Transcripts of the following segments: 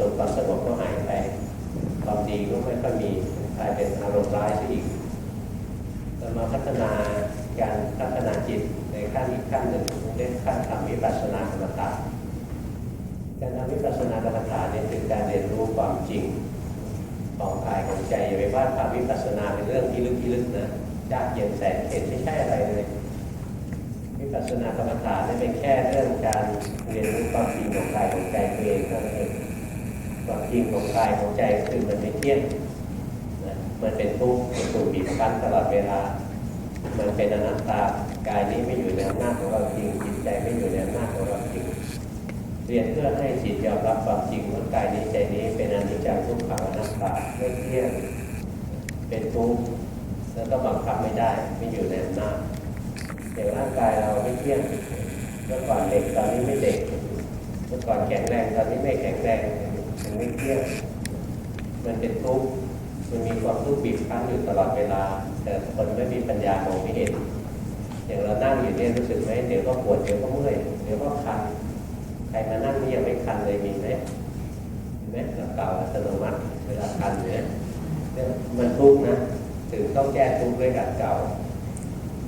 สุขความสงบก็หายไปความดีก็ไม่ค่อยมีกลายเป็นอารมณ์ร้ายซะอีกเรามาพัฒนาการพัฒนาจิตในขั้นอีกขั้นหนึ่งเรียกขั้นทำวิปัสสนากรรมฐานการทำวิปัสสนากรรมฐานเนี่ยคือการเรียนรู้ความจริงของกายของใจอย่าไปว่าความวิปัสสนาเป็นเรื่องที่ลึกที่ลึกนะยากเย็นแสนเข็ญไม่ใช่อะไรเลยวิปัสสนากรรมฐานนี่เป็นแค่เรื่องการเรียนรู้ความจริงของกายของใจตัวเองเท่านั้นเอง ความจริงของกายของใจคือมันไม่เที่ยงนะมันเป็นทุกข์มันถูกบีบคั้นตลอดเวลา มันเป็นอนัตตากายนี้ไม่อยู่ในอำนาจของเราจริงจิตใจไม่อยู่ในอำนาจของเราจริงเรียนเพื่อให้จิตยอมรับความจริงว่ากายนี้ใจนี้เป็นอนิจจังทุกขังอนัตตาไม่เที่ยงเป็นทุกข์แล้วก็บังคับไม่ได้ไม่อยู่ในอำนาจอย่างร่างกายเราไม่เที่ยงเมื่อก่อนเด็กตอนนี้ไม่เด็ก เมื่อก่อนแข็งแรงตอนนี้ไม่แข็งแรง มันไม่เที่ยงมันเป็นทุกข์มันมีความทุกข์บีบคั้นอยู่ตลอดเวลา แต่คนไม่มีปัญญามองไม่เห็น อย่างเรานั่งอยู่เนี่ยรู้สึกไหมเดี๋ยวก็ปวดเดี๋ยวก็เมื่อยเดี๋ยวก็คันใครมานั่งนี่ยังไม่คันเลยมีไหมเห็นไหมเราเก่าอัตโนมัติเวลาคันเนี่ยมันทุกข์นะถึงต้องแก้ทุกข์ด้วยการเก่า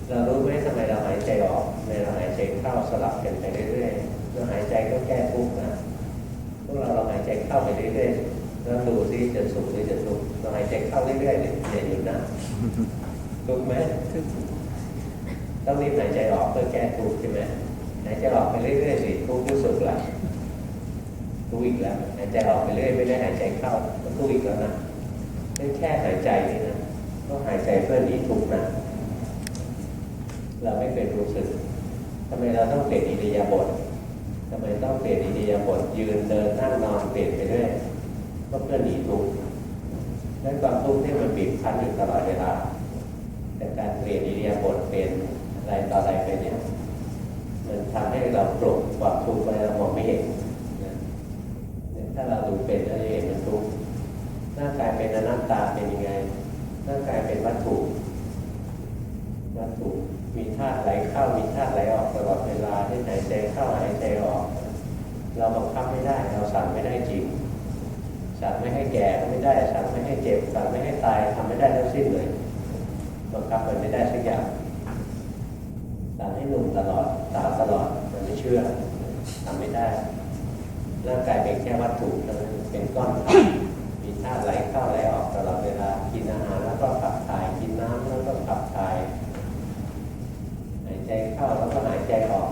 เรารู้ไหมทำไมเราหายใจออกทำไมเราหายใจเข้าสลับกันไปเรื่อยๆเราหายใจก็แก้ทุกข์นะ วกเราเราหายใจเข้าไปเรื่อยๆแล้วดูซิจะสุขหรือจะทุกข์เราหายใจเข้าเรื่อยๆเนี่ยอย่าหยุดนะทุกข์ไหมต้องรีบหายใจออกเพื่อแก้ทุกข์ใช่ไหมหายใจออกไปเรื่อยๆสิทุกข์รู้สึกละทุกข์อีกแล้วหายใจออกไปเรื่อยไม่ได้หายใจเข้าก็ทุกข์อีกแล้วนะไม่แค่หายใจนี่นะต้องหายใจเพื่อหนีทุกข์นะเราไม่เคยรู้สึกทำไมเราต้องเปลี่ยนอิริยาบถ ทำไมต้องเปลี่ยนอิริยาบถยืนเดินนั่งนอนเปลี่ยนไปเรื่อยก็เพื่อหนีทุกข์และความทุกข์ที่มันบีบคั้นอยู่ตลอดเวลาแต่การเปลี่ยนอิริยาบถเปลี่ยนอะไรต่ออะไรไปเนี่ยมันทำให้เราปลุกความทุกข์ไว้เรามองไม่เห็นถ้าเราดูเป็นเราจะเห็นมันทุกข์ร่างกายเป็นอนัตตาเป็นยังไงร่างกายเป็นวัตถุวัตถุ มีธาตุไหลเข้ามีธาตุไหลออกตลอดเวลาที่หายใจเข้าหายใจออก เราบังคับไม่ได้เราสั่งไม่ได้จริงสั่งไม่ให้แก่ก็ไม่ได้สั่งไม่ให้เจ็บสั่งไม่ให้ตายทำไม่ได้ทั้งสิ้นเลยบังคับมันไม่ได้สักอย่างสั่งให้หนุ่มตลอดสาวตลอดมันไม่เชื่อทำไม่ได้ร่างกายเป็นแค่วัตถุเท่านั้นเป็นก้อนธาตุมีธาตุไหลเข้าไหลออกตลอดเวลากินอาหารแล้วก็ขับถ่ายกินน้ำแล้วก็ขับถ่าย เข้าแล้วก็หายใจออก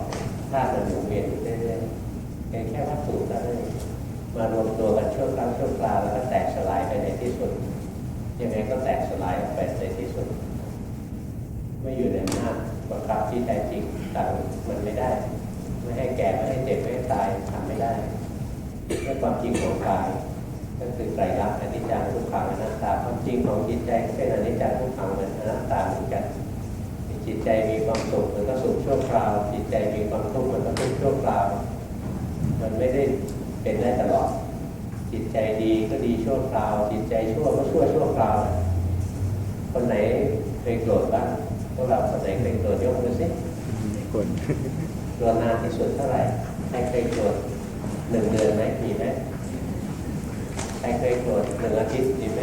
ธาตุมันหมุนเวียนอยู่เรื่อยๆเป็นแค่วัตถุเท่านั้นมารวมตัวกันชั่วครั้งชั่วคราวแล้วก็แตกสลายไปในที่สุดยังไงก็แตกสลายออกไปในที่สุด ไม่อยู่ในอำนาบังคับที่แท้จริงสั่งมันไม่ได้ ไม่ให้แก่ไม่ให้เจ็บไม่ให้ตายทำไม่ได้ด้วยความจริงของกายก็คือไตรลักษณ์อนิจจังทุกขังอนัตตาความจริงของจิตใจเป็นอนิจจังทุกขังอนอนัตตาเหมือนกัน จิตใจมีความสุขมันก็สุขชั่วคราว จิตใจมีความทุกข์มันก็ทุกข์ชั่วคราว มันไม่ได้เป็นได้ตลอด จิตใจดีก็ดีชั่วคราว จิตใจชั่วก็ชั่วชั่วคราว คนไหนเคยโกรธบ้างพวกเราคนไหนเคยโกรธยกมือสิคนโกรธนานที่สุดเท่าไหร่ใครเคยโกรธหนึ่งเดือนไหมมีไหมใครเคยโกรธหนึ่งอาทิตย์มีไหม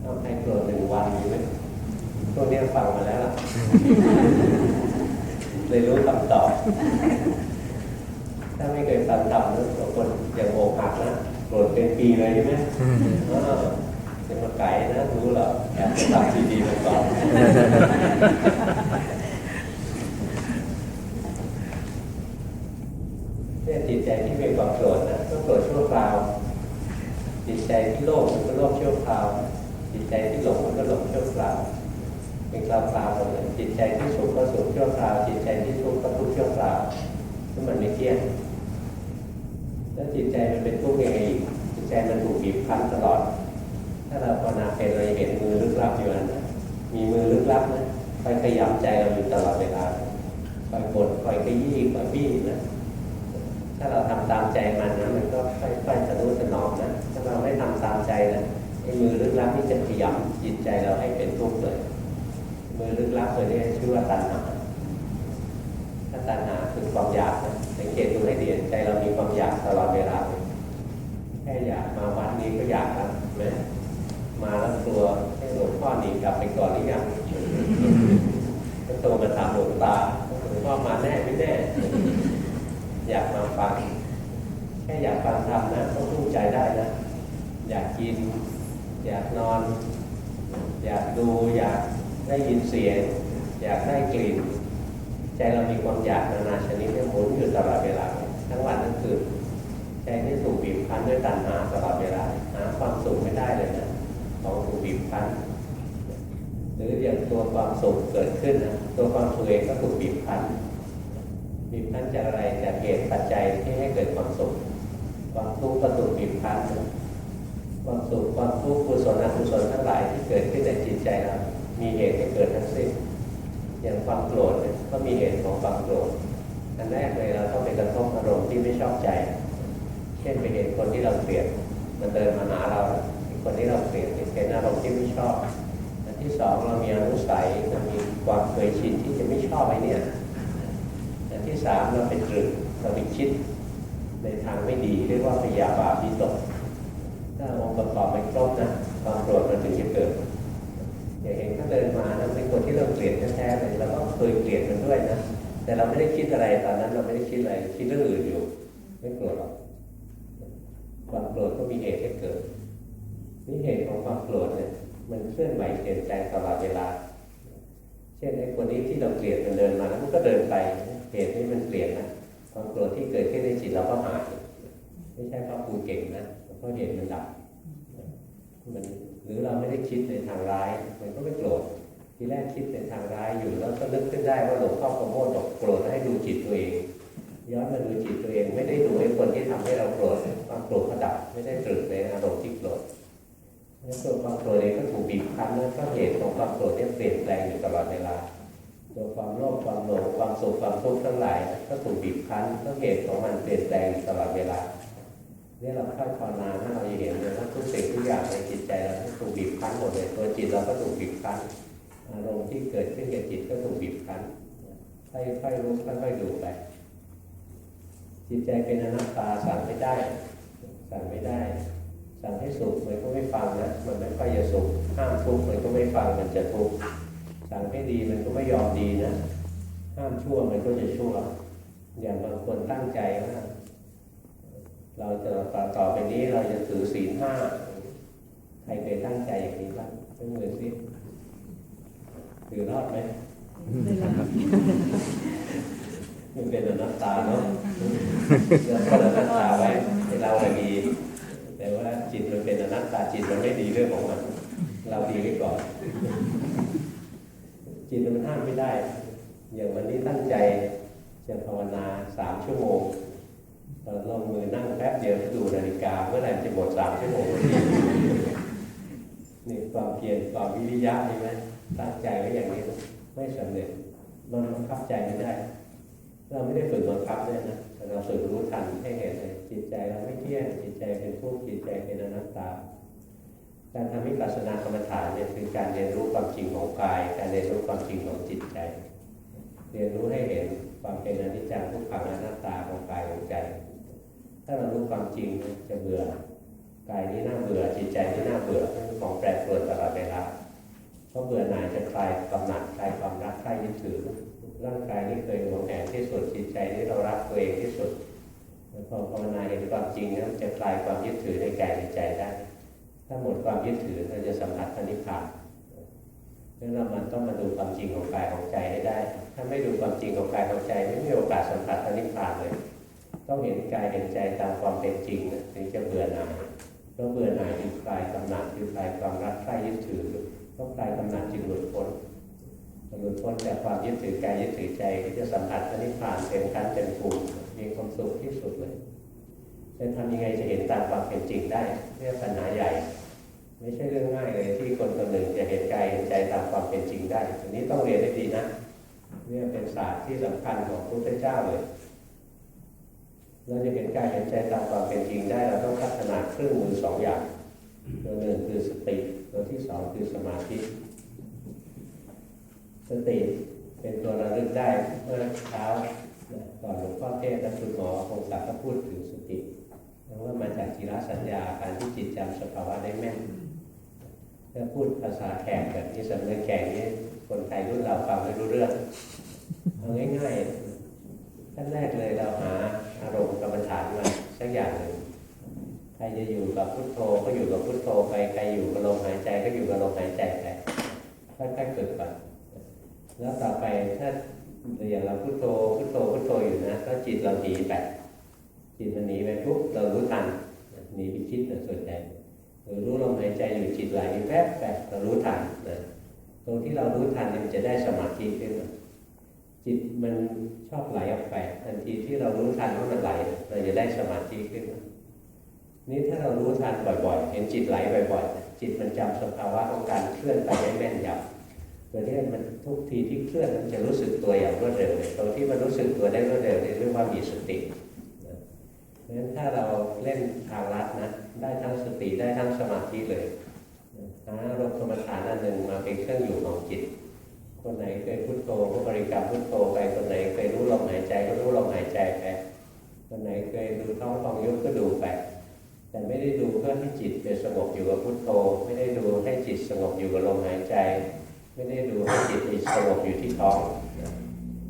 เอาใครโกรธหนึ่งวัน มีไหมพวกนี้ฟังมาแล้วล่ะเลยรู้คำตอบ ถ้าไม่เคยฟังคำนะบางคนอย่างโอกหักนะโกรธเป็นปีเลยใช่ไหมอ่าเป็นมาไก่นะรู้หรอแอบไปทำดีๆมาก่อนเนี่ยจิตใจที่มีความโกรธนะก็โกรธชั่วคราว จิตใจที่โลภมันก็โลภชั่วคราวจิต ใจที่หลงมันก็หลงชั่วคราวเป็นคราวคราวหมดเลยจิตใจที่สุขก็สุขชั่วคราวจิตใจที่ทุกข์ก็ทุกข์ชั่วคราวซึ่งมันไม่เที่ยงแล้วจิตใจมันเป็นทุกข์ยังไงอีกจิตใจมันถูกบีบคั้นตลอด ถ้าเราภาวนาเป็นเราจะเห็นมือลึกลับอยู่นั้นนะมีมือลึกลับนะไปขยำใจเราอยู่ตลอดเวลาคอยกดคอยขยี้คอยบี้นะ ถ้าเราทำตามใจมันนะมันก็ค่อยๆสะดุ้สนอมนะ ถ้าเราไม่ทำตามใจนะไอ้มือลึก ลับนี่จะขยำจิตใจเราให้เป็นทุกข์เลยมือลึกลับตัวนี้ชื่อว่าตัณหาถ้าตัณหาคือคือความอยากนะสังเกตดูให้ดีใจเรามีความอยากตลอดเวลาเลยแค่อยากมาวัดนี้ก็อยากแล้วไหมมาแล้วกลัวให้หลวงพ่อหนีกลับไปก่อนหรือยังก็โทรมาถามหลวงตาหลวงพ่อมาแน่ไม่แน่ อยากมาฟัง แค่อยากฟังธรรมนะต้องรู้ใจได้นะ อยากกิน อยากน อยากดูอยากได้ยินเสียง อยากได้กลิ่น ใจเรามีความอยากนานาชนิดเนี่ยหมุนอยู่ตลอดเวลา ทั้งวันทั้งคืนใจที่ถูกบีบคั้นด้วยตัณหาตลอดเวลาหาความสุขไม่ได้เลยนะของถูกบีบคั้นหรืออย่างตัวความสุขเกิดขึ้นนะตัวความสุขเองก็ถูกบีบคั้นบีบคั้นจากอะไรจากเหตุปัจจัยที่ให้เกิดความสุขความทุกข์ก็ถูกบีบคั้น ความสุขความทุกข์กุศลอกุศลทั้งหลายที่เกิดขึ้นในจิตใจเรามีเหตุให้เกิดทั้งสิ้นอย่างความโกรธก็มีเหตุของความโกรธอันแรกเลยเราต้องไปกระทบอารมณ์ที่ไม่ชอบใจ เช่นไปเห็นคนที่เราเกลียดมันเดินมาหาเราคนที่เราเกลียดเป็นอารมณ์ที่ไม่ชอบอันที่สองเรามีอนุสัยเรามีความเคยชินที่จะไม่ชอบไอ้เนี่ยอันที่สามเราเป็นตรึกเราไปคิดในทางไม่ดีเรียกว่าพยาบาทวิตก กอบไม่ครบนะความโกรธมันถึงจะเกิดอย่างเห็นเขาเดินมานะเป็นคนที่เราเกลียดแท้ๆเลยเราก็เคยเกลียดมันด้วยนะแต่เราไม่ได้คิดอะไรตอนนั้นเราไม่ได้คิดอะไรคิดเรื่องอื่นอยู่ ไม่โกรธหรอกความโกรธก็มีเหตุให้เกิดนี่เหตุของความโกรธเนี่ยมันเคลื่อนไหวเปลี่ยนใจตลอดเวลา เช่นไอ้คนนี้ที่เราเกลียดมันเดินมาแล้วมันก็เดินไปเหตุนี้มันเปลี่ยนนะความโกรธที่เกิดขึ้นในจิตเราก็หายไม่ใช่เพราะครูเก่งนะเพราะเหตุมันดับ มันหรือเราไม่ได้คิดในทางร้าย มันก็ไม่โกรธทีแรกคิดในทางร้ายอยู่แล้วก็นึกขึ้นได้ว่าหลวงพ่อประโมทบอกโกรธให้ดูจิตตัวเองย้อนมาดูจิตตัวเองไม่ได้ดูไอ้คนที่ทำให้เราโกรธความโกรธก็ดับไม่ได้ตรึกในอารมณ์ที่โกรธแล้วตัวความโกรธเองก็ถูกบีบคั้นแล้วก็เหตุของความโกรธเนี่ยเปลี่ยนแปลงอยู่ตลอดเวลาตัวความโลภความหลงความสุขความทุกข์ทั้งหลายก็ถูกบีบคั้นก็เหตุของมันเปลี่ยนแปลงอยู่ตลอดเวลา นี่เราเข้าภาวนาถ้าเราจะเห็นเลยว่าทุกสิ่งทุกอย่างในจิตใจเราถูกบีบคั้นหมดเลยตัวจิตเราก็ถูกบีบคั้นอารมณ์ที่เกิดขึ้นกับจิตก็ถูกบีบคั้นค่อยๆรู้ค่อยๆดูไป จิตใจเป็นอนัตตาสั่งไม่ได้ สั่งไม่ได้ สั่งให้สุขมันก็ไม่ฟังนะมันไม่ค่อยจะสุขห้ามทุกข์มันก็ไม่ฟังมันจะทุกข์สั่งให้ดีมันก็ไม่ยอมดีนะห้ามชั่วมันก็จะชั่ว อย่างบางคนตั้งใจว่า เราจะต่อต่อไปนี้เราจะถือศีลห้าใครเคยตั้งใจอย่างนี้บ้างยกมือสิถือรอดไหมมันเป็นอนัตตาเนาะเราก็อนัตตาไว้เราเลยดี แต่ว่าจิตมันเป็นอนัตตาจิตมันไม่ดีเรื่องของมัน เราดีไว้ก่อน จิตมันห้ามไม่ได้ อย่างวันนี้ตั้งใจจะภาวนาสามชั่วโมง ตอนลงมือนั่งแป๊บเดียวดูนาฬิกาเมื่อไหร่จะหมดสามชั่วโมงนี่ความเพียรความวิริยะใช่ไหมตั้งใจไว้อย่างนี้ไม่สำเร็จมันบังคับใจไม่ได้ เราไม่ได้ฝึกบังคับเนี่ยนะแต่เราฝึกรู้ทันให้เห็นเลยจิตใจเราไม่เที่ยงจิตใจเป็นทุกข์จิตใจเป็นอนัตตา การทำวิปัสสนากรรมฐานเนี่ยคือการเรียนรู้ความจริงของกาย การเรียนรู้ความจริงของจิตใจ เรียนรู้ให้เห็นความเป็นอนิจจังทุกขังอนัตตาของกายของใจ ถ้าเรารู้ความจริงจะเบื่อกายนี้น่าเบื่อจิตใจนี้น่าเบื่อของแปรปรวนตลอดเวลาเพราะเบื่อหน่ายจะคลายกำหนัดคลายความรักคลายยึดถือร่างกายนี้เคยหวงแหนที่สุดจิตใจนี้เรารักตัวเองที่สุดพอภาวนาเห็นความจริงนั้นจะคลายความยึดถือในกายในใจได้ ถ้าหมดความยึดถือเราจะสัมผัสพระนิพพานดังนั้นมันต้องมาดูความจริงของกายของใจให้ได้ ถ้าไม่ดูความจริงของกายของใจ ไม่มีโอกาสสัมผัสพระนิพพานเลย ต้องเห็นกายเห็นใจตามความเป็นจริงนะถึงจะเบื่อหน่ายเพราะเบื่อหน่ายจึงคลายกำหนัดจึงคลายความรักใคร่ยึดถือต้องคลายกำหนัดจึงหลุดพ้นหลุดพ้นจากความยึดถือกายยึดถือใจก็จะสัมผัสพระนิพพานเต็มขั้นเต็มภูมิมีความสุขที่สุดเลยจะทำยังไงจะเห็นตามความเป็นจริงได้เรื่องปัญหาใหญ่ ไม่ใช่เรื่องง่ายเลยที่คนคนหนึ่งจะเห็นกายเห็นใจตามความเป็นจริงได้อันนี้ต้องเรียนให้ดีนะเนี่ยเป็นศาสตร์ที่สำคัญของพระพุทธเจ้าเลย เราจะเห็นกายเห็นใจตามความเป็นจริงได้ เราต้องพัฒนาเครื่องมือสองอย่าง ตัวหนึ่งคือสติ ตัวที่สองคือสมาธิ สติเป็นตัวระลึกได้เมื่อเช้าก่อนหลวงพ่อเทศน์และคุณหมอคงศักดิ์ก็พูดถึงสติแล้วว่ามาจากจิรสัญญาการที่จิตจำสภาวะได้แม่นถ้าพูดภาษาแขกแบบนี้สำเนียงแขกนี่คนไทยรุ่นเราฟังไม่รู้เรื่องเอาง่ายๆขั้นแรกเลยเราหา อารมณ์กรรมฐานมาสักอย่างหนึ่งใครจะอยู่กับพุทโธก็อยู่กับพุทโธไปใครอยู่กับลมหายใจก็อยู่กับลมหายใจไปค่อยๆฝึกไปแล้วต่อไปถ้าอย่างเราพุทโธพุทโธพุทโธอยู่นะก็จิตเราหนีไปจิตมันหนีไปปุ๊บเรารู้ทันหนีไปคิดนะส่วนใหญ่หรือรู้ลมหายใจอยู่จิตไหลแวบไปเรารู้ทันนะตรงที่เรารู้ทันมันจะได้สมาธิขึ้นมา จิตมันชอบไหลออกไปทันทีที่เรารู้ทันว่ามันไหลเราจะได้สมาธิขึ้น นี่ถ้าเรารู้ทันบ่อย ๆ เห็นจิตไหลบ่อยๆ จิตมันจำสภาวะของการเคลื่อนไปได้แม่นยำตัวนี้มันทุกทีที่เคลื่อนมันจะรู้สึกตัวอย่างรวดเร็วตรงที่มันรู้สึกตัวได้รวดเร็วนี่เรียกว่ามีสติเพราะฉะนั้นถ้าเราเล่นทางลัดนะได้ทั้งสติได้ทั้งสมาธิเลยหาอารมณ์กรรมฐานอันหนึ่งมาเป็นเครื่องอยู่ของจิต คนไหนเคยพุทโธก็บริกรรมพุทโธไป คนไหนเคยรู้ลมหายใจก็รู้ลมหายใจไป คนไหนเคยดูท้องฟองยุบก็ดูไป แต่ไม่ได้ดูเพื่อให้จิตไปสงบอยู่กับพุทโธ ไม่ได้ดูให้จิตสงบอยู่กับลมหายใจ ไม่ได้ดูให้จิตไปสงบอยู่ที่ท้อง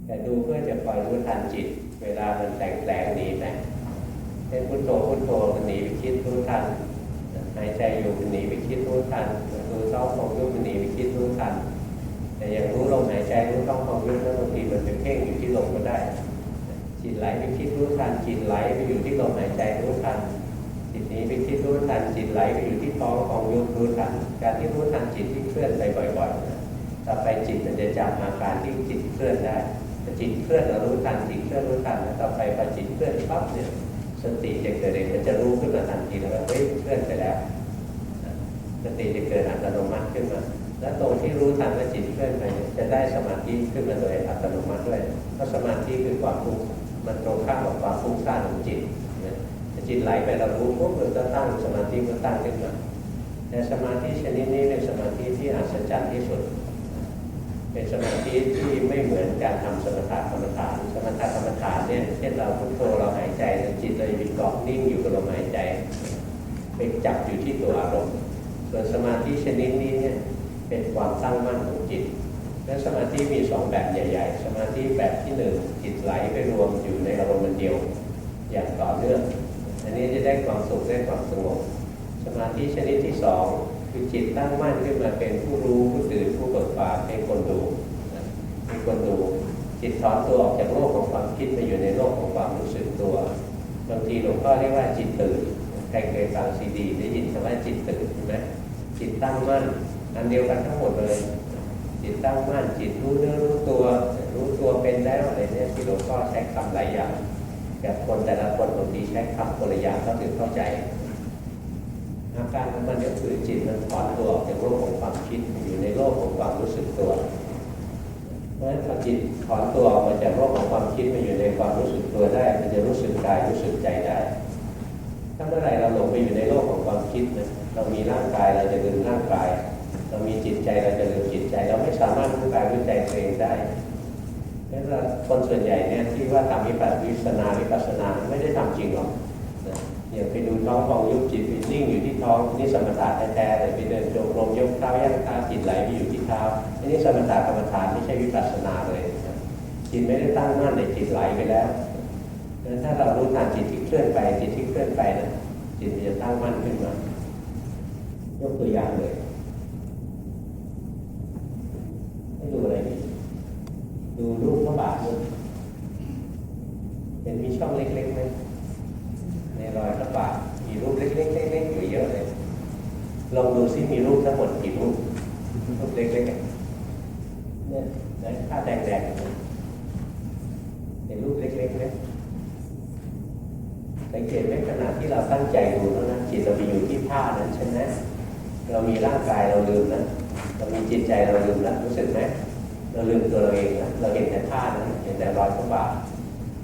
แต่ดูเพื่อจะคอยรู้ทันจิต เวลามันแตงแปลงหนีไปเช่นพุทโธพุทโธมันหนีไปคิดรู้ทันหายใจอยู่มันหนีไปคิดรู้ทันดูท้องฟองยุบมันหนีไปคิดรู้ทัน แต่อยังรู้ลมหายใจรู้ท้องฟองยุบแล้วบางทีมันเป็นเพ่งอยู่ที่ลมก็ได้ จิตไหลไปคิดรู้ทันจิตไหลไปอยู่ที่ลมหายใจรู้ทันจิตนี้ไปคิดรู้ทันจิตไหลไปอยู่ที่ท้องฟองยุบรู้ทันการที่รู้ทันจิตที่เคลื่อนไปบ่อยๆนะต่อไปจิตมันจะจำอาการที่จิตเคลื่อนได้จิตเคลื่อนเรารู้ทันจิตเคลื่อนรู้ทันแล้วต่อไปพอจิตเคลื่อนปั๊บเนี่ยสติจะเกิดเองมันจะรู้ขึ้นมาทันทีแล้วเฮ้ยเคลื่อนไปแล้วสติจะเกิดอัตโนมัติขึ้นมา และตรงที่รู้ทันว่าจิตเคลื่อนไปจะได้สมาธิขึ้นมาโดยอัตโนมัติด้วยเพราะสมาธิคือความฟุ้งมันตรงข้ามกับความฟุ้งซ่านของจิตจิตไหลไปเรารู้ปุ๊บมันก็ตั้งสมาธิมันตั้งขึ้นมาแต่สมาธิชนิดนี้เป็นสมาธิที่อัศจรรย์ที่สุด เป็นสมาธิที่ไม่เหมือนการทำสมถะกรรมฐาน สมถะกรรมฐานเนี่ยเช่นเราพุทโธเราหายใจจิตเราจะไปเกาะนิ่งอยู่กับลมหายใจไปจับอยู่ที่ตัวอารมณ์ ส่วนสมาธิชนิดนี้เนี่ย เป็นความตั้งมั่นของจิต และสมาธิมีสองแบบใหญ่ ๆ สมาธิแบบที่หนึ่งจิตไหลไปรวมอยู่ในอารมณ์เดียว อย่างต่อเนื่อง อันนี้จะได้ความสุขได้ความสงบ สมาธิชนิดที่สองคือจิตตั้งมั่นขึ้นมาเป็นผู้รู้ผู้ตื่นผู้เบิกบานเป็นคนดูเป็นคนดู จิตถอนตัวออกจากโลกของความคิดไปอยู่ในโลกของความรู้สึกตัวบางทีหลวงพ่อเรียกว่าจิตตื่นใครเคยฟังซีดีได้ยินคำว่าจิตตื่นใช่ไหมจิตตั้งมั่น อันเดียวกันทั้งหมดเลย จิตตั้งมั่นจิตรู้เนื้อรู้ตัว รู้ตัวเป็นแล้วอะไรเนี่ยที่หลวงพ่อใช้คำหลายอย่างแต่คนแต่ละคนบางทีใช้คำคนละอย่างเขาถึงเข้าใจอาการของมันก็คือจิตมันถอนตัวออกจากโลกของความคิดอยู่ในโลกของความรู้สึกตัว เพราะฉะนั้นพอจิตถอนตัวออกมาจากโลกของความคิดมาอยู่ในความรู้สึกตัวได้ มันจะรู้สึกกายรู้สึกใจได้ถ้าเมื่อไหร่เราหลงไปอยู่ในโลกของความคิดนะเรามีร่างกายเราจะลืมร่างกาย เรามีจิตใจเราจะลืมจิตใจ เราไม่สามารถรู้กายรู้ใจตัวเองได้เพราะฉะนั้นคนส่วนใหญ่เนี่ยที่ว่าทำวิปัสสนาวิปัสสนาไม่ได้ทำจริงหรอกอย่างไปดูท้องฟองยุบจิตไปนิ่งอยู่ที่ท้องนี่สมถะแท้ๆเลยไปเดินโจงกรมยกเท้าย่างเท้าจิตไหลไปอยู่ที่เท้าอันนี้สมถะกรรมฐานไม่ใช่วิปัสสนาเลยจิตไม่ได้ตั้งมั่นในจิตไหลไปแล้วดังนั้นถ้าเรารู้ทันจิตที่เคลื่อนไปจิตที่เคลื่อนไปนะจิตจะตั้งมั่นขึ้นมายกตัวอย่างเลย ให้ดูอะไร ดูรูปพระบาทนู่นเห็นมีช่องเล็กๆไหมในรอยพระบาทมีรูปเล็กๆเล็กๆอยู่เยอะเลย ลองดูซิมีรูปทั้งหมดกี่รูปรูปเล็กๆเนี่ยในค่าแดงๆเนี่ยเห็นรูปเล็กๆไหมสังเกตไหมขณะที่เราตั้งใจดูแล้วนะจิตเราไปอยู่ที่ผ้านั้นใช่ไหมเรามีร่างกายเราลืมนะ เรามีจิตใจเราลืมแล้วรู้สึกไหมเราลืมตัวเราเองนะเราเห็นแต่ผ้านั้นเห็นแต่รอยพระบาท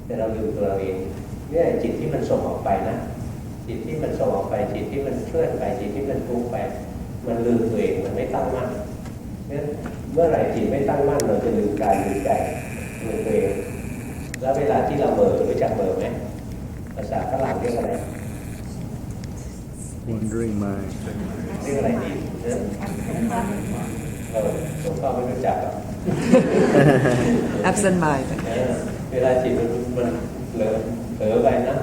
แต่เราลืมตัวเราเองเนี่ยจิตที่มันส่งออกไปนะจิตที่มันส่งออกไปจิตที่มันเคลื่อนไปจิตที่มันฟุ้งไป มันลืมตัวเองมันไม่ตั้งมั่นเพราะฉะนั้นเมื่อไหร่จิตไม่ตั้งมั่นเราจะลืมกายลืมใจลืมตัวเองแล้วเวลาที่เราเบลอรู้จักเบลอไหมภาษาฝรั่งเรียกอะไร wandering mind เรียกอะไรดี เออเออผมก็ไม่รู้จักหรอก absent mind เออเวลาจิตมันมันเผลอเผลอไปนะ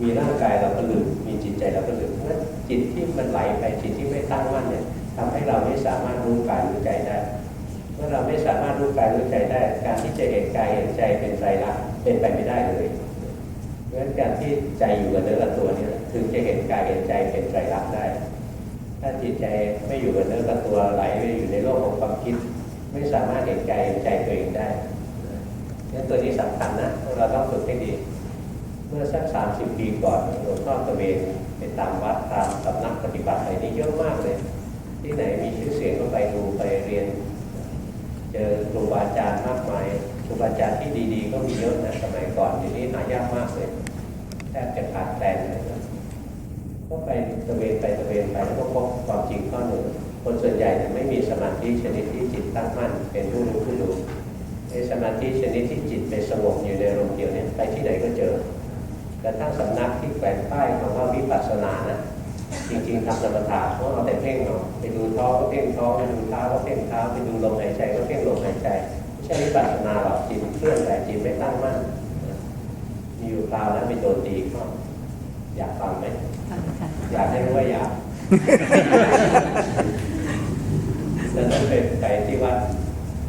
มีร่างกายเราก็ลืมมีจิตใจเราก็ลืมเพราะฉะนั้นจิตที่มันไหลไปจิตที่ไม่ตั้งมั่นเนี่ยทำให้เราไม่สามารถรู้กายรู้ใจได้ เมื่อเราไม่สามารถรู้กายรู้ใจได้ การที่จะเห็นกายเห็นใจเป็นไตรลักษณ์เป็นไปไม่ได้เลยเพราะฉะนั้นการที่ใจอยู่กับเนื้อกับตัวเนี่ยถึงจะเห็นกายเห็นใจเป็นไตรลักษณ์ได้ ถ้าจิตใจไม่อยู่กับเนื้อกับตัวไหลไปอยู่ในโลกของความคิด ไม่สามารถเห็นกายเห็นใจตัวเองได้งั้นตัวนี้สำคัญนะเราต้องฝึกให้ดี เมื่อสักสามสิบปีก่อนหลวงพ่อตะเวนไปตามวัดตามสำนักปฏิบัติอะไรนี่เยอะมากเลย ที่ไหนมีชื่อเสียงก็ไปดูไปเรียน เจอครูบาอาจารย์มากมายครูบาอาจารย์ที่ดีๆ ก็มีเยอะนะสมัยก่อนทีนี้หายากมากเลยแทบจะขาดแคลนเลย ก็ไปตะเวนไปตะเวนไปแล้วก็พบความจริงข้อหนึ่งคนส่วนใหญ่ไม่มีสมาธิชนิดที่จิตตั้งมั่นเป็นผู้รู้ผู้ดูในสมาธิชนิดที่จิตไปสงบอยู่ในอารมเดียวเนี่ยไปที่ไหนก็เจอแต่ทั้งสำนักที่แขวนป้ายคำว่าวิปัสสนานะจริงๆทำสมถะเพราะเราแต่เพ่งเอาไปดูท้องก็เพ่งท้องไปดูเท้าก็เพ่งเท้าไปดูลมหายใจก็เพ่งลมหายใจไม่ใช่วิปัสสนาหรอกจิตเคลื่อนแต่จิตไม่ตั้งมั่นมีอยู่คราวแล้วไปโดนตีเข้าอยากฟังไหม อยากให้รู้ว่าอยากแล้วนั้นเป็นไปที่วัด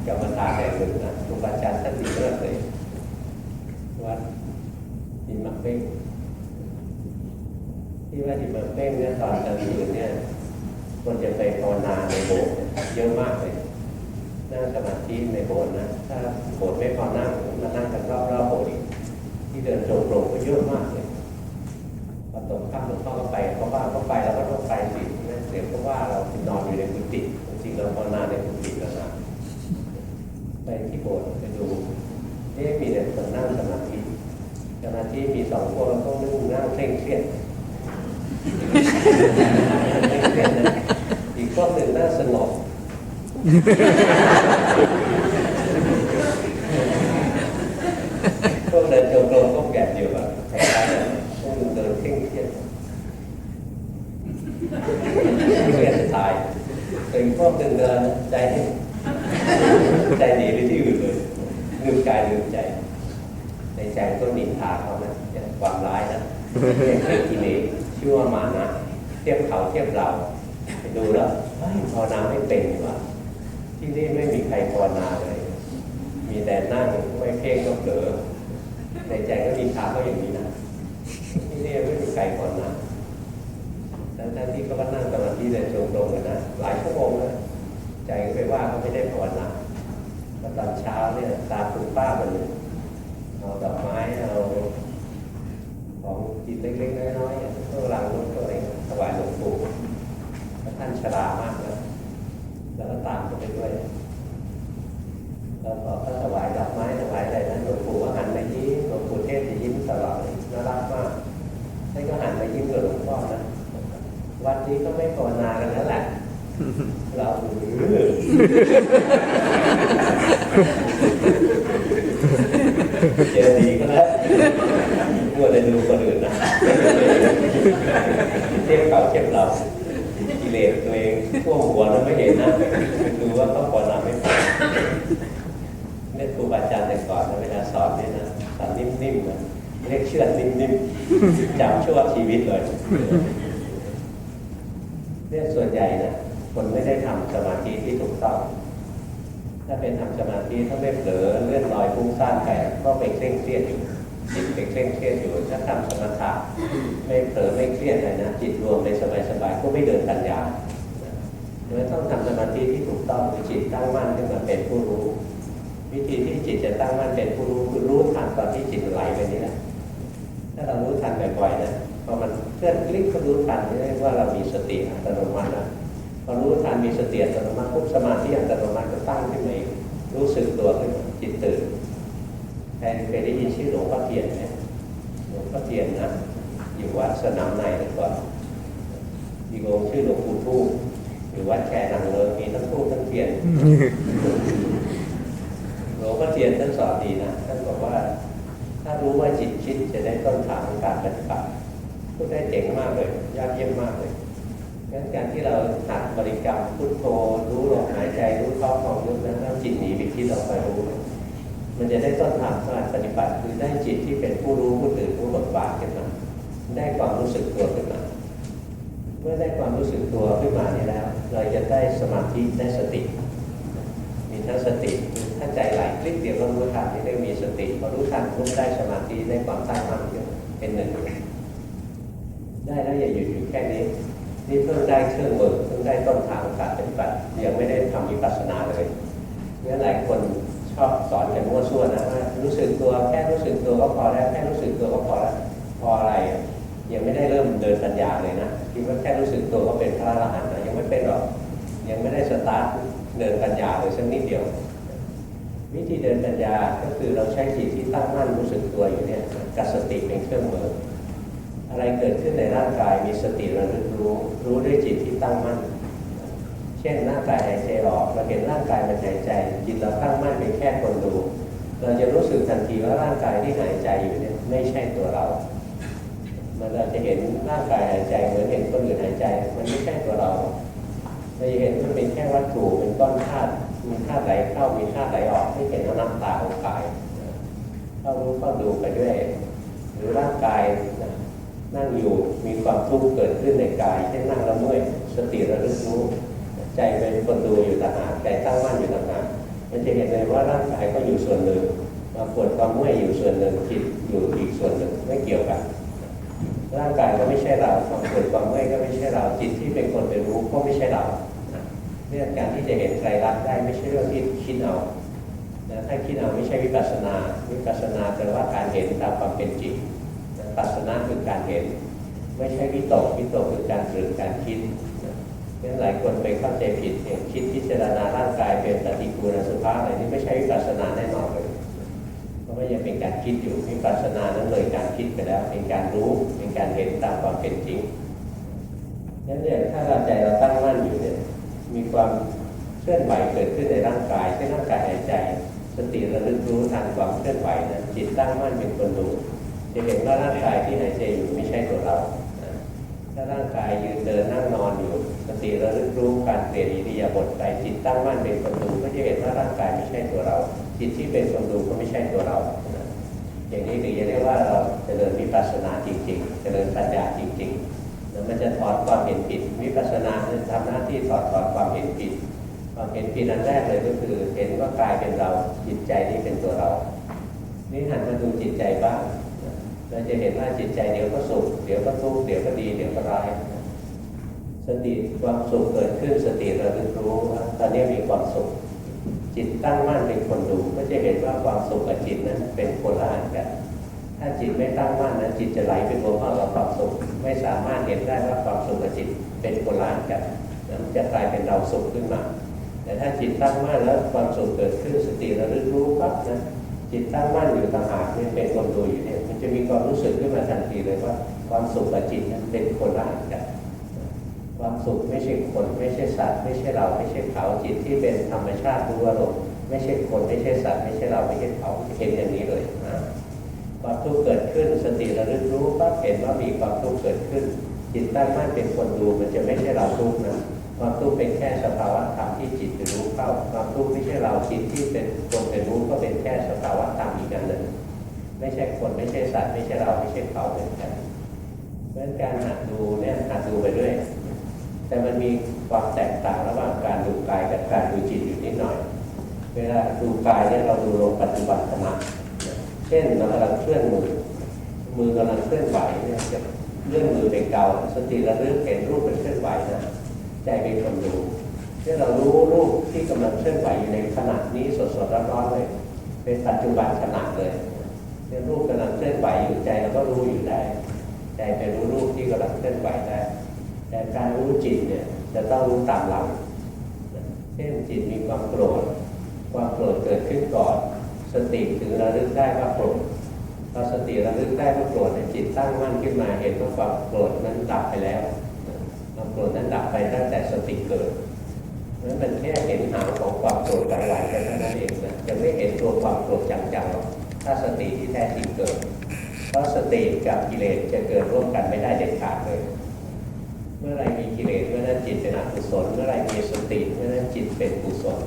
กรรมฐานแห่งหนึ่งนะครูบาอาจารย์ท่านดีเลิศเลยวัดหินหมักเป้งที่ว่าหินหมักเป้งเนี่ยตอนกลางคืนเนี่ยคนจะไปภาวนาในโบสถ์เนี่ยเยอะมากเลยนั่งสมาธิในโบสถ์นะถ้าโบสถ์ไม่พอนั่งมานั่งกันรอบๆโบสถ์อีกที่เดินตรงๆก็เยอะมาก เลยพอตกค่ำหลวงพ่อก็ไปเขาว่าเขาไปแล้วก็ต้องไปสินั่นเสียงเพราะว่าเรานอนอยู่ในกุฏิจริงเราภาวนาในกุฏิแล้วนะไปที่โบสถ์ไปดูเอ๊ะมีแต่คนนั่งสมาธิสมาธิมีสองพวกแล้วก็นั่งนั่งเคร่งเครียดเคร่งเครียนอีกพวกหนึ่งนั่งสงบพวกเดินจงกรมก็แบบเดียวกันคล้ายๆกันพวกหนึ่งเดินเคร่งเครียด เครียดจะตายแต่ อีกพวนึ่งเดินใจให้ใจหนีไปที่อื่นเลยลืมกายลืมใจ ในใจก็นินทาเขานะความร้ายนะเป็นกิเลสชื่อว่ามานะเทียบเขาเทียบเราไปดูแล้วเฮ้ยภาวนาไม่เป็นหว่าที่นี่ไม่มีใครภาวนาเลย มีแต่นั่งไม่เพ่งก็เผลอในใจก็นินทาก็อย่างนี้นะที่นี่ไม่มีใครภาวนาทั้งที่ก็นั่งสมาธิเดินจงกรมกันนะหลายชั่วโมงนะ ใจก็ไปว่าเขาไม่ได้ภาวนาแล้วตอนเช้าเนี่ยตามคุณป้าไปเลยเอาดอกไม้เอาของกินเล็กๆน้อยๆอะพวกรังนกพวอะไรถวายหลวงปู่ท่านชรามากนะแล้วก็ตามเขาไปด้วย แล้วพอท่าถว เจอดีก็แล้วมัวแต่ดูคนอื่นนะเทียบเขาเทียบเรากิเลสตัวเองพวกหัวเราไม่เห็นนะดูว่าเขาภาวนาไม่พอเนี่ยครูบาอาจารย์แต่ก่อนนเวลาสอนเนี่ยนะสอนนิ่มๆนะเรียกเชื่อนิ่มๆจำชั่วชีวิตเลยเนี่ยส่วนใหญ่นะ คนไม่ได้ทำสมาธิที่ถูกต้อง ถ้าเป็นทำสมาธิถ้าไม่เผลอเลื่อนลอยฟุ้งซ่านไปก็ไปเคร่งเครียดอยู่จิตไปเคร่งเครียดอยู่ถ้าทำสมถะไม่เผลอไม่เครียดเลยนะจิตรวมไปสบายๆก็ไม่เดินปัญญาดังนั้นต้องทำสมาธิที่ถูกต้องคือจิตตั้งมั่นขึ้นมาเป็นผู้รู้ วิธีที่จิตจะตั้งมั่นเป็นผู้รู้คือรู้ทันตอนที่จิตไหลไปนี่แหละถ้าเรารู้ทันบ่อยๆนะพอมันเคลื่อนคลิกก็รู้ทันนี่เรียกว่าเรามีสติอัตโนมัตินะ พอรู้ทันมีสติอัตโนมัติปุ๊บสมาธิอัตโนมัติก็ตั้งขึ้นมาเองรู้สึกตัวขึ้นมาจิตตื่นแทนเคยได้ยินชื่อหลวงพ่อเทียนไหมหลวงพ่อเทียนนะอยู่วัดสนามในแล้วก็อีกองค์ชื่อหลวงปู่ทูบอยู่วัดแค่นางเลิงมีทั้งทูบทั้งเทียนหลวงพ่อเทียนท่านสอนดีนะท่านบอกว่า ถ้ารู้ว่าจิตคิดจะได้ต้นทางของการปฏิบัติพูดได้เจ๋งมากเลยยอดเยี่ยมมากเลย งั้นการที่เราหัดบริกรรมพุทโธรู้ลมหายใจรู้ท้องของยุบนั้นแล้วจิตหนีไปคิดเราไปรู้ มันจะได้ต้นทางการปฏิบัติคือได้จิตที่เป็นผู้รู้ผู้ตื่นผู้บทบาทขึ้นมาได้ความรู้สึกตัวขึ้นมาเมื่อได้ความรู้สึกตัวขึ้นมานี่แล้ว เราจะได้สมาธิได้สติ มีทั้งสติถ้าใจไหลคลิกเดียวก็รู้ทันที่เรียกมีสติพอรู้ทันปุ๊บได้สมาธิได้ความตั้งมั่นเป็นหนึ่งได้แล้วอย่าหยุดอยู่แค่นี้ นี่เพิ่งได้เครื่องมือเพิ่งได้ต้นทางการปฏิบัติยังไม่ได้ทำวิปัสสนาเลยเนี่ยหลายคนชอบสอนกันมั่วซั่วนะว่ารู้สึกตัวแค่รู้สึกตัวก็พอแล้วแค่รู้สึกตัวก็พอแล้วพออะไรยังไม่ได้เริ่มเดินปัญญาเลยนะคิดว่าแค่รู้สึกตัวก็เป็นพระอรหันต์นะยังไม่เป็นหรอกยังไม่ได้สตาร์ทเดินปัญญาเลยสักนิดเดียว วิธีเดินปัญญาก็คือเราใช้จิตที่ตั้งมั่นรู้สึกตัวอยู่เนี่ยกับสติเป็นเครื่องมือ อะไรเกิดขึ้นในร่างกายมีสติระลึกรู้ รู้ด้วยจิตที่ตั้งมั่น เช่นร่างกายหายใจออกเราเห็นร่างกายมันหายใจ จิตเราตั้งมั่นเป็นแค่คนดู เราจะรู้สึกทันทีว่าร่างกายที่หายใจอยู่เนี่ยไม่ใช่ตัวเรา มันเราจะเห็นร่างกายหายใจเหมือนเห็นคนอื่นหายใจ มันไม่ใช่ตัวเราเราจะเห็นมันเป็นแค่วัตถุเป็นก้อนธาตุมีธาตุไหลเข้ามีธาตุไหลออกไม่เห็นว่าน้ำตาของกายเข้ารู้เข้าดูไปด้วย หรือร่างกาย นั่งอยู่มีความทุกข์เกิดขึ้นในกายเช่นนั่งแล้วเมื่อยสติระลึกรู้ใจเป็นคนดูอยู่ต่างหากใจตั้งมั่นอยู่ต่างหากมันจะเห็นเลยว่าร่างกายก็อยู่ส่วนหนึ่งควาปวดความเมื่อยอยู่ส่วนหนึ่งจิตอยู่อีกส่วนหนึ่งไม่เกี่ยวกัน ร่างกายก็ไม่ใช่เราความปวดความเมื่อยก็ไม่ใช่เราจิตที่เป็นคนเป็นรู้ก็ไม่ใช่เราเรื่องการที่จะเห็นไตรลักษณ์ได้ไม่ใช่เรื่องที่คิดเอานะถ้าคิดเอาไม่ใช่วิปัสสนา วิปัสสนาแปลว่าการเห็นตามความเป็นจริง ปัสสนาคือการเห็น ไม่ใช่วิตกวิตกคือการตรึกการคิดนะงั้นหลายคนไปเข้าใจผิดอย่างคิดพิจารณาร่างกายเป็นปฏิกูลสุภาพอะไรนี่ไม่ใช่วิปัสสนาแน่นอนเลยเพราะว่ายังเป็นการคิดอยู่วิปัสสนานั้นเลยการคิดไปแล้ว เป็นการรู้เป็นการเห็นตามความเป็นจริงนั้นเนี่ยถ้าเราใจเราตั้งมั่นอยู่เนี่ยมีความเคลื่อนไหวเกิดขึ้นในร่างกายเช่นร่างกายหายใจ สติระลึกรู้ทันความเคลื่อนไหวนะจิตตั้งมั่นเป็นคนดู จะเห็นว่าร่างกายที่หายใจอยู่ไม่ใช่ตัวเราถ้าร่างกายยืนเดินนั่งนอนอยู่สติระลึกรู้การเปลี่ยนอิริยาบถไปจิตตั้งมั่นเป็นคนดูก็จะเห็นว่าร่างกายไม่ใช่ตัวเรา จิตที่เป็นคนดูก็ไม่ใช่ตัวเราอย่างนี้ถึงจะเรียกว่าเราเจริญวิปัสสนาจริงๆเจริญปัญญาจริงๆแล้วมันจะถอดความเห็นผิดวิปัสสนาจะทำหน้าที่ถอดถอดความเห็นผิดความเห็นผิดอันแรกเลยก็คือเห็นว่ากายเป็นเราจิตใจนี่เป็นตัวเรา นี่หันมาดูจิตใจบ้าง เราจะเห็นว่าจิตใจเดี๋ยวก็สุข เดี๋ยวก็ทุกข์เดี๋ยวก็ดีเดี๋ยวก็ร้ายสติความสุขเกิดขึ้นสติเระลึกรู้ว่าตอนนี้มีความสุข จิตตั้งมั่นเป็นคนดูก็จะเห็นว่าความสุขกับจิตนั้นเป็นคนละอันกันถ้าจิตไม่ตั้งมั่นนั้นจิตจะไหลไปรวมเข้ากับความสุข ไม่สามารถเห็นได้ว่าความสุขกับจิตเป็นคนละอันกันนั้นจะกลายเป็นเราสุขขึ้นมา แต่ถ้าจิตตั้งมั่นแล้วความสุขเกิดขึ้นสติระลึกรู้ปั๊บนะ จิตตั้งมั่นอยู่ต่างหากนี่เป็นคนดูอยู่เนี่ยมันจะมีความรู้สึกขึ้นมาทันทีเลยว่า ความสุขกับจิตนั้นเป็นคนละอันกันความสุขไม่ใช่คนไม่ใช่สัตว์ไม่ใช่เราไม่ใช่เขาจิตที่เป็นธรรมชาติรู้อารมณ์ไม่ใช่คนไม่ใช่สัตว์ไม่ใช่เราไม่ใช่เขาเห็นอย่างนี้เลยนะความทุกข์เกิดขึ้นสติระลึกรู้ปั๊บเห็นว่ามีความทุกข์เกิดขึ้น จิตตั้งมั่นเป็นคนดูมันจะไม่ใช่เราทุกข์นะ ความทุกข์เป็นแค่สภาวะธรรมที่จิตไปรู้เข้าความทุกข์ไม่ใช่เราจิตที่เป็นคนเป็นรู้ก็เป็นแค่สภาวะธรรมอีกอันหนึ่งไม่ใช่คนไม่ใช่สัตว์ไม่ใช่เราไม่ใช่เขาเหมือนกันเพราะฉะนั้นการหัดดูเนี่ยหัดดูไปเรื่อยแต่มันมีความแตกต่างระหว่างการดูกายกับการดูจิตอยู่นิดหน่อย เวลาดูกายเนี่ยเราดูลงปัจจุบันขณะเช่นเรากำลังเคลื่อนมือ มือกำลังเคลื่อนไหวเนี่ยจะเลื่อนมือไปเกาสติระลึกเห็นรูปเป็นเคลื่อนไหวนะ ใจเป็นคนดูที่เรารู้รูปที่กำลังเคลื่อนไหวอยู่ในขณะนี้สดๆร้อนๆเลย เป็นปัจจุบันขณะเลยเนี่ยรูปกำลังเคลื่อนไหวอยู่ใจเราก็รู้อยู่ได้ใจไปรู้รูปที่กำลังเคลื่อนไหวได้แต่การรู้จิตเนี่ยจะต้องรู้ตามหลังเช่นจิตมีความโกรธ ความโกรธเกิดขึ้นก่อน สติถึงระลึกได้ว่าโกรธพอสติระลึกได้ว่าโกรธจิตตั้งมั่นขึ้นมาเห็นว่าความโกรธนั้นดับไปแล้ว โกรธนั้นดับไปตั้งแต่สติเกิดเพราะฉะนั้นมันแค่เห็นหางของความโกรธไหลๆกันเท่านั้นเองนะจะไม่เห็นตัวความโกรธจังๆหรอกถ้าสติที่แท้จริงเกิด เพราะสติกับกิเลสจะเกิดร่วมกันไม่ได้เด็ดขาดเลย เมื่อไรมีกิเลสเมื่อนั้นจิตเป็นอกุศลเมื่อไรมีสติเมื่อนั้นจิตเป็นกุศล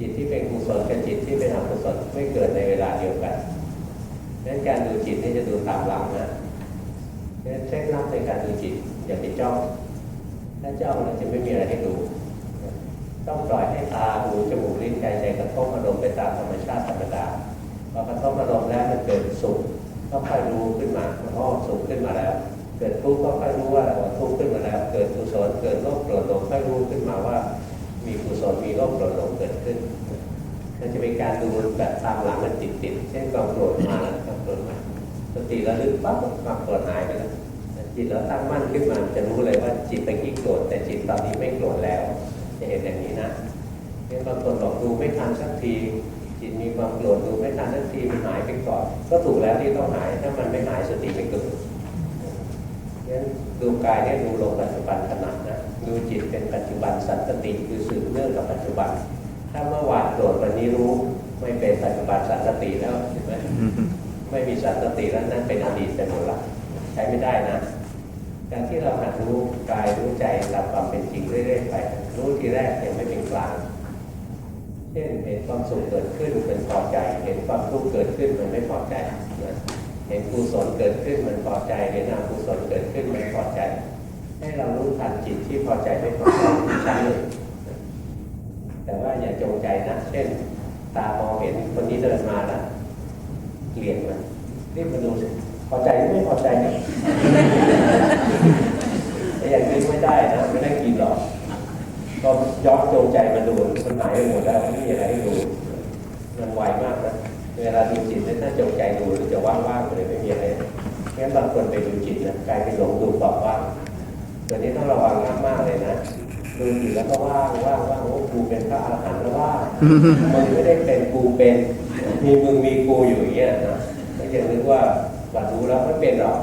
จิตที่เป็นกุศลกับจิตที่เป็นอกุศลไม่เกิดในเวลาเดียวกันดังนั้นการดูจิตนี่จะดูตามหลังนะดังนั้นเคล็ดลับในการดูจิตอย่าไปจ้อง ถ้าจ้องแล้วจะไม่มีอะไรให้ดู ต้องปล่อยให้ตาหูจมูกลิ้นกายใจกระทบอารมณ์ไปตามธรรมชาติธรรมดาพอกระทบอารมณ์แล้วมันเกิดสุขก็ค่อยรู้ขึ้นมาอ๋อสุขขึ้นมาแล้ว เกิดทุกข์ก็ค่อยรู้ว่าทุกข์ขึ้นมาแล้ว เกิดกุศลเกิดโลภโกรธหลงค่อยรู้ขึ้นมาว่า มีกุศลมีโลภโกรธหลงเกิดขึ้นมันจะเป็นการดูแบบตามหลังมันติดติดๆเช่นความโกรธมาแล้วความโกรธมาสติระลึกปั๊บความโกรธหายไปแล้ว จิตเราตั้งมั่นขึ้นมาจะรู้เลยว่าจิตตะกี้โกรธแต่จิตตอนนี้ไม่โกรธแล้ว จะเห็นอย่างนี้นะเนี่ยบางคนบอกดูไม่ทันสักที จิตมีความโกรธดูไม่ทันสักทีมันหายไปก่อน ก็ถูกแล้วที่ต้องหายถ้ามันไม่หายสติไม่เกิดงั้นดูกายเนี่ยดูลงปัจจุบันขณะนะดูจิตเป็นปัจจุบันสันตติคือสืบเนื่องกับปัจจุบัน ถ้าเมื่อวานโกรธวันนี้รู้ไม่เป็นปัจจุบันสันตติแล้วเห็นไหมไม่มีสันตติแล้วนั่นเป็นอดีตแต่หมดละใช้ไม่ได้นะ การที่เราหัดรู้กายรู้ใจตามความเป็นจริงเรื่อยๆไป รู้ทีแรกยังไม่เป็นกลาง เช่นเห็นความสุขเกิดขึ้นเป็นพอใจ เห็นความทุกข์เกิดขึ้นมันไม่พอใจนะเห็นกุศลเกิดขึ้นมันพอใจ เห็นอกุศลเกิดขึ้นไม่พอใจ ให้เรารู้ทันจิตที่พอใจไม่พอใจชั้นหนึ่งแต่ว่าอย่าจงใจนะ เช่น ตามองเห็นคนนี้เดินมาแล้วเกลียดมันรีบมาดูสิ อใจหรือไม่พอใจเนี่ยแต่อย่างนี้ไม่ได้นะไม่ได้กินหรอกก็ย้อนจงใจมาดูมันหายไปหมดแล้วไม่มีอะไรให้ดูมันไวมากนะเวลาดูจิตเนี่ยถ้าจงใจดูมันจะว่างๆเลยไม่มีอะไรงั้นบางคนไปดูจิตนะกลายเป็นหลงดูความว่างตัวนี้ต้องระวังมากๆเลยนะดูจิตแล้วก็ว่างว่างว่างโอ้กูเป็นพระอรหันต์แล้วว่างมันไม่ได้เป็นกูเป็น มีมึงมีกูอยู่อย่างเงี้ยนะไม่ใช่นึกว่า บรรลุแล้วไม่เป็นหรอก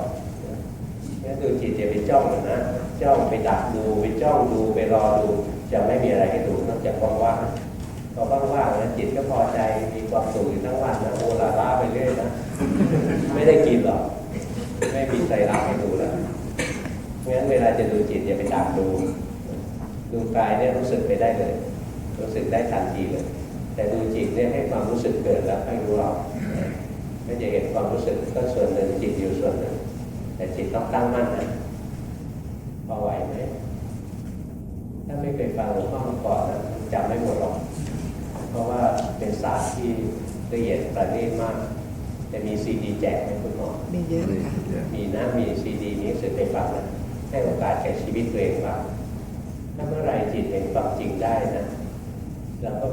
นั่นดูจิตอย่าไปจ้องนะจ้องไปดักดูไปจ้องดูไปรอดูจะไม่มีอะไรให้ดูนอกจากว่างๆพอว่างๆนะจิตก็พอใจมีความสุขอยู่ทั้งวันนะโอลาล้าไปเรื่อยนะไม่ได้กินหรอกไม่มีใจรักให้ดูแล้วงั้นเวลาจะดูจิตอย่าไปดักดู ดูกายเนี่ยรู้สึกไปได้เลย รู้สึกได้ทันทีเลย แต่ดูจิตเนี่ยให้ความรู้สึกเกิดแล้วให้รู้เรา ไม่จะเห็นความรู้สึกก็ส่วนหนึ่งจิตอยู่ส่วนหนึ่งแต่จิตต้องตั้งมั่นนะพอไหวไหมถ้าไม่เคยฟังหลวงพ่อมาก่อนนะจำไม่หมดหรอก เพราะว่าเป็นศาสตร์ที่ละเอียดประณีตมากจะมีซีดีแจกไหมคุณหมอมีเยอะค่ะมีนะมีซีดีนี้สื่อไปฟังนะให้โอกาสแก่ชีวิตตัวเองบ้างถ้าเมื่อไหรจิตเห็นความจริงได้นะเราก็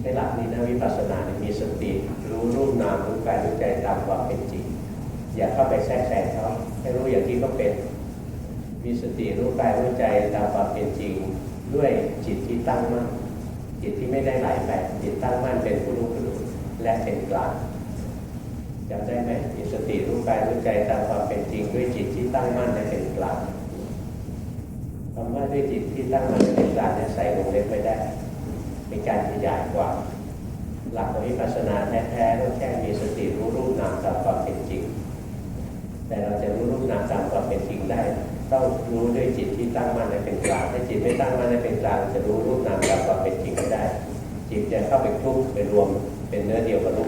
ใช้หลักนี้นะวิปัสสนาเนี่ยมีสติรู้รูปนามรู้กายรู้ใจตามความเป็นจริง อย่าเข้าไปแทรกแซงเขาให้รู้อย่างที่เขาเป็น มีสติรู้กายรู้ใจตามความเป็นจริง ด้วยจิตที่ตั้งมั่นจิตที่ไม่ได้ไหลไปจิตตั้งมั่นเป็นผู้รู้ผู้รู้และเป็นกลางจำได้ไหมมีสติรู้กายรู้ใจตามความเป็นจริง ด้วยจิตที่ตั้งมั่นและเป็นกลางคำว่าด้วยจิตที่ตั้งมั่นและเป็นกลางเนี่ยใส่วงเล็บไม่ได้ เป็นการขยายกว่า หลักวิปัสสนาแท้ๆต้องแค่มีสติรู้รูปนามตามความเป็นจริง แต่เราจะรู้รูปนามตามความเป็นจริงได้ ต้องรู้ด้วยจิตที่ตั้งมั่นและเป็นกลางถ้าจิตไม่ตั้งมั่นและเป็นกลางจะรู้รูปนามตามความเป็นจริงไม่ได้ จิตจะเข้าไปคลุกไปรวมเป็นเนื้อเดียวกับรูป